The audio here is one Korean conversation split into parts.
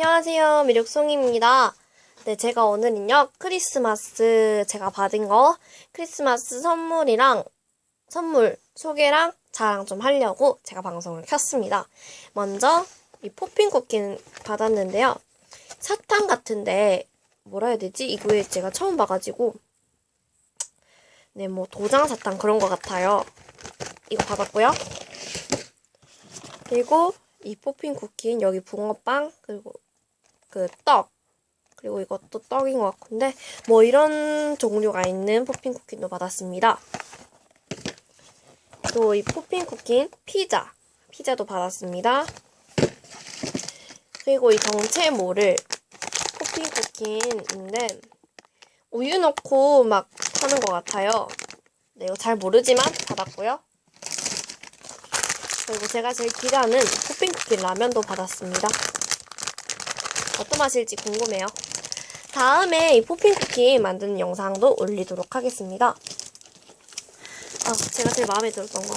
안녕하세요. 미륵송입니다. 네, 제가 오늘은요, 크리스마스 제가 받은 거, 크리스마스 선물이랑, 선물 소개랑 자랑 좀 하려고 제가 방송을 켰습니다. 먼저, 이 포핀 쿠키는 받았는데요. 사탕 같은데, 뭐라 해야 되지? 이거에 제가 처음 봐가지고, 네, 뭐, 도장 사탕 그런 것 같아요. 이거 받았고요. 그리고 이 포핀 쿠키는 여기 붕어빵 그리고 그 떡 그리고 이것도 떡인 것 같은데 뭐 이런 종류가 있는 포핀 쿠키도 받았습니다. 또 이 포핀 쿠키는 피자 피자도 받았습니다. 그리고 이 정체 모를 포핀 쿠키인데 우유 넣고 막 하는 것 같아요. 네, 이거 잘 모르지만 받았고요. 그리고 제가 제일 기대하는 토핑 쿠키 라면도 받았습니다. 어떤 맛일지 궁금해요. 다음에 이 포핑 쿠키 만드는 영상도 올리도록 하겠습니다. 아, 제가 제일 마음에 들었던 거.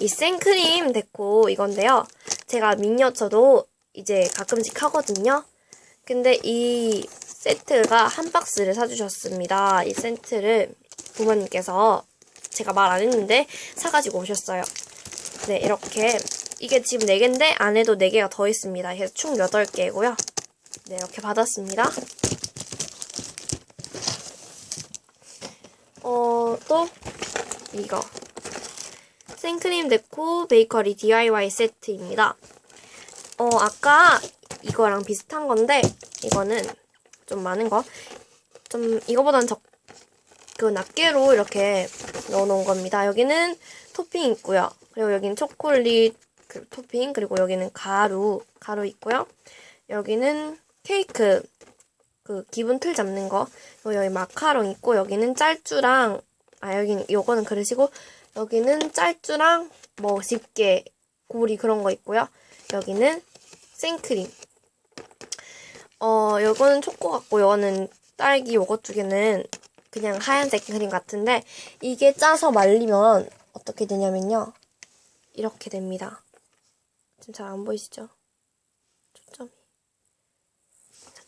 이 생크림 데코 이건데요. 제가 미니어처도 이제 가끔씩 하거든요. 근데 이 세트가 한 박스를 사주셨습니다. 이 세트를 부모님께서 제가 말 안 했는데 사가지고 오셨어요. 네, 이렇게 이게 지금 4개인데 안에도 4개가 더 있습니다. 그래서 총 8개고요. 네, 이렇게 받았습니다. 어, 또 이거 생크림 데코 베이커리 DIY 세트입니다. 어, 아까 이거랑 비슷한 건데 이거는 좀 많은 거. 좀 이거보단 적, 그 낱개로 이렇게 넣어놓은 겁니다. 여기는 토핑 있고요. 그리고 여기는 초콜릿 그 토핑 그리고 여기는 가루 가루 있고요. 여기는 케이크 그 기분 틀 잡는 거 여기 마카롱 있고 여기는 짤주랑 아 여기는 요거는 그릇이고 여기는 짤주랑 뭐 집게 고리 그런 거 있고요. 여기는 생크림 어 요거는 초코 같고 요거는 딸기 요거 두 개는 그냥 하얀색 크림 같은데 이게 짜서 말리면 어떻게 되냐면요. 이렇게 됩니다. 지금 잘 안 보이시죠? 초점이.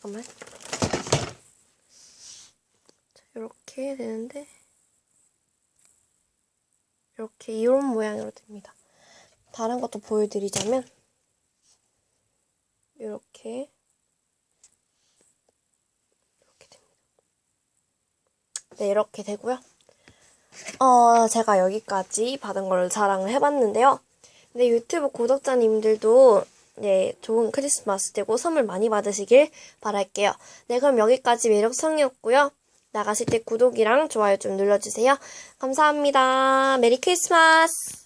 잠깐만. 자, 이렇게 되는데 이렇게 이런 모양으로 됩니다. 다른 것도 보여드리자면 이렇게 이렇게 됩니다. 네, 이렇게 되고요. 어, 제가 여기까지 받은 걸 자랑을 해봤는데요. 근데 유튜브 구독자님들도 네, 좋은 크리스마스 되고 선물 많이 받으시길 바랄게요. 네, 그럼 여기까지 매력성이었고요. 나가실 때 구독이랑 좋아요 좀 눌러주세요. 감사합니다. 메리 크리스마스!